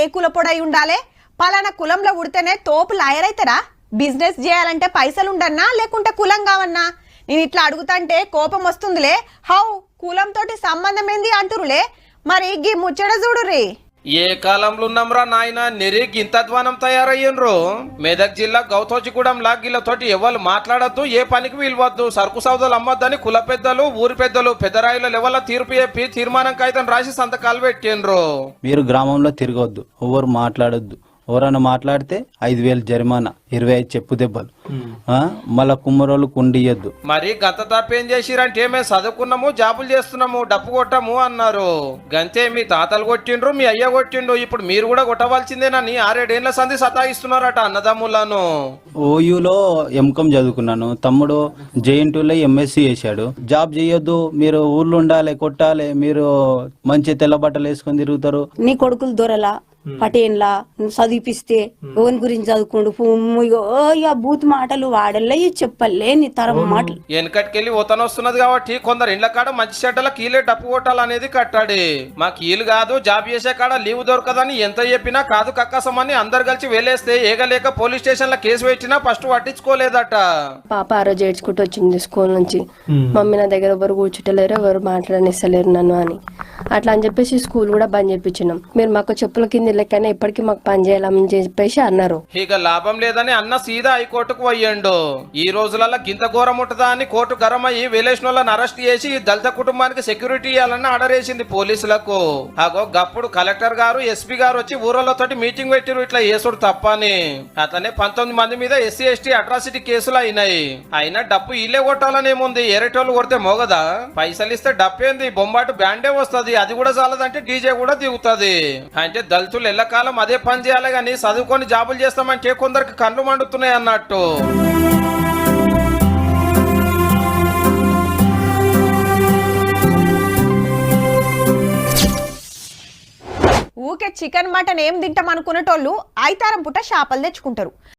ఏ కుల పొడై ఉండాలి? పలానా కులంలో ఉడితేనే తోపు లాయర్ అవుతారా బిజినెస్ చేయాలంటే పైసలు ఉండన్నా లేకుంటే కులం కావన్నా? నేను ఇట్లా అడుగుతంటే కోపం వస్తుందిలే. హౌ? కులంతో సంబంధం ఏంది అంటురులే? మరి గీ ముచ్చట రే ఏ కాలంలో ఉన్నాంరా నాయన నెరి గింతధ్వానం తయారయ్యిండ్రు. మెదక్ జిల్లా గౌతోజిగూడెం లాగిలతోటి ఎవరు మాట్లాడద్దు ఏ పనికి వీల్వద్దు. సరుకు సౌదలు అమ్మొద్దని కుల పెద్దలు ఊరి పెద్దలు పెద్దరాయుల లెవెల్ల తీర్పు చెప్పి తీర్మానం కాగితం రాసి సంతకాలు పెట్టిండ్రు. మీరు గ్రామంలో తిరగవద్దు ఎవరు మాట్లాడొద్దు. ఎవరైనా మాట్లాడితే ఐదు వేలు జరిమానా ఇరవై ఐదు చెప్పు దెబ్బలు. మళ్ళా కుమ్మరోళ్ళు కుండియద్దు. మరి గత తప్పేం చేసిరంటే మేము చదువుకున్నాము జాబులు చేస్తున్నాము డప్పు కొట్టము అన్నారు. గంతే మీ తాతలు కొట్టిండ్రు మీ అయ్య కొట్టిండు. ఇప్పుడు మీరు కూడా కొట్టవలసిందేనని ఆరేడేళ్ళ సంధి సతాయిస్తున్నారట అన్నదమ్ములను. ఓయూలో ఎంకం చదువుకున్నాను. తమ్ముడు జేఎన్టీలో ఎంఎస్సి చేశాడు. జాబ్ చేయొద్దు మీరు ఊర్లో ఉండాలి కొట్టాలి మీరు మంచి తెల్ల బట్టలు వేసుకొని తిరుగుతారు. నీ కొడుకులు దొరలా? పటేన్లా నువ్వు చదివిపిస్తే ఓన్ గురించి చదువుకోండు? ఇక బూత్ మాటలు వాడల్లే చెప్పలే నీ తరం మాటలు. వెనకటికెళ్ళి ఉతన వస్తున్నది కాబట్టి కొందరు ఇండ్ల కాడ మంచి చెడ్డల కీలే డప్పు కొట్టాలనేది కట్టాడి. మా కీలు కాదు జాబ్ చేసే కాడ లీవ్ దొరకదని ఎంత చెప్పినా కాదు కక్కసమని అందరు కలిసి వెళ్ళేస్తే ఏగలేక పోలీస్ స్టేషన్లో కేసు పెట్టినా ఫస్ట్ పట్టించుకోలేదట. పాప ఆ రోజు ఏడ్చుకుంటూ వచ్చింది స్కూల్ నుంచి. మమ్మీ నా దగ్గర ఎవరు కూర్చుంటలేరు ఎవరు మాట్లాడనిస్తలేరు నన్ను అని. అట్లా అని చెప్పేసి స్కూల్ కూడా బంద్ చేయించినాం మీరు మాకు చెప్పుల కింద లెక్కనే ఇప్పటికీ మాకు పని చేయాలని చెప్పేసి అన్నారు. ఇక లాభం లేదని అన్న సీదా హైకోర్టుకు పోయిండు. ఈ రోజులలో గింత ఘోరం ఉంటుందా అని కోర్టు గరం అయ్యి విలేషన్ వాళ్ళని అరెస్ట్ చేసి దళిత కుటుంబానికి సెక్యూరిటీ ఇవ్వాలని ఆర్డర్ వేసింది పోలీసులకు. అగో గప్పుడు కలెక్టర్ గారు ఎస్పీ గారు వచ్చి ఊరలతోటి మీటింగ్ పెట్టిరు ఇట్లా చేసుడు తప్పని. అతనే పంతొమ్మిది మంది మీద ఎస్సీ ఎస్టీ అట్రాసిటీ కేసులు అయినాయి. అయినా డప్పు ఇల్లే కొట్టాలని ఏముంది? కొడితే మోగదా? పైసలు ఇస్తే డప్పేంది బొంబాటు బ్యాండే వస్తది. అది కూడా చాలదంటే డీజే కూడా దిగుతుంది. అంటే దళితులు ఎల్లకాలం అదే పని చేయాలి కానీ చదువుకొని జాబులు చేస్తామంటే కొందరికి కళ్ళు మండుతున్నాయి అన్నట్టు. ఊకే చికెన్ మటన్ ఏం తింటాం అనుకునేటోళ్ళు ఐతారం పుట్ట చేపలు తెచ్చుకుంటారు.